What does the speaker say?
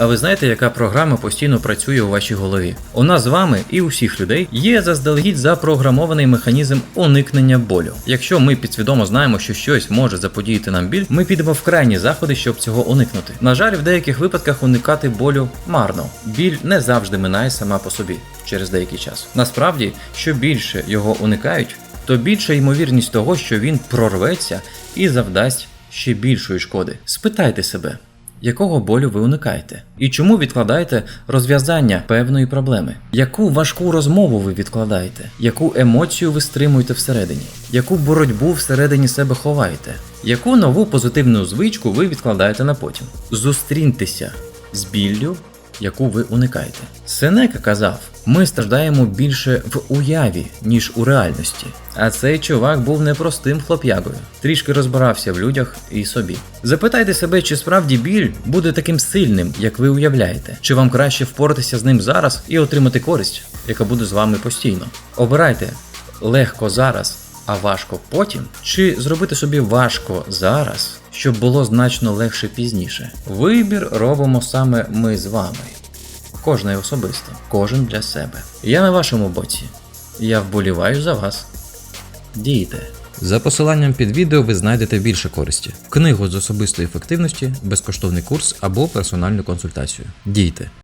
А ви знаєте, яка програма постійно працює у вашій голові? У нас з вами і у всіх людей є заздалегідь запрограмований механізм уникнення болю. Якщо ми підсвідомо знаємо, що щось може заподіяти нам біль, ми підемо в крайні заходи, щоб цього уникнути. На жаль, в деяких випадках уникати болю марно. Біль не завжди минає сама по собі через деякий час. Насправді, що більше його уникають, то більша ймовірність того, що він прорветься і завдасть ще більшої шкоди. Спитайте себе, якого болю ви уникаєте? І чому відкладаєте розв'язання певної проблеми? Яку важку розмову ви відкладаєте? Яку емоцію ви стримуєте всередині? Яку боротьбу всередині себе ховаєте? Яку нову позитивну звичку ви відкладаєте на потім? Зустріньтеся з біллю, яку ви уникаєте. Сенека казав: ми страждаємо більше в уяві, ніж у реальності. А цей чувак був непростим хлоп'ягою, трішки розбирався в людях і собі. Запитайте себе, чи справді біль буде таким сильним, як ви уявляєте, чи вам краще впоратися з ним зараз і отримати користь, яка буде з вами постійно. Обирайте легко зараз, а важко потім, чи зробити собі важко зараз, щоб було значно легше пізніше. Вибір робимо саме ми з вами. Кожний особисто, кожен для себе. Я на вашому боці. Я вболіваю за вас. Дійте. За посиланням під відео ви знайдете більше користі: книгу з особистої ефективності, безкоштовний курс або персональну консультацію. Дійте!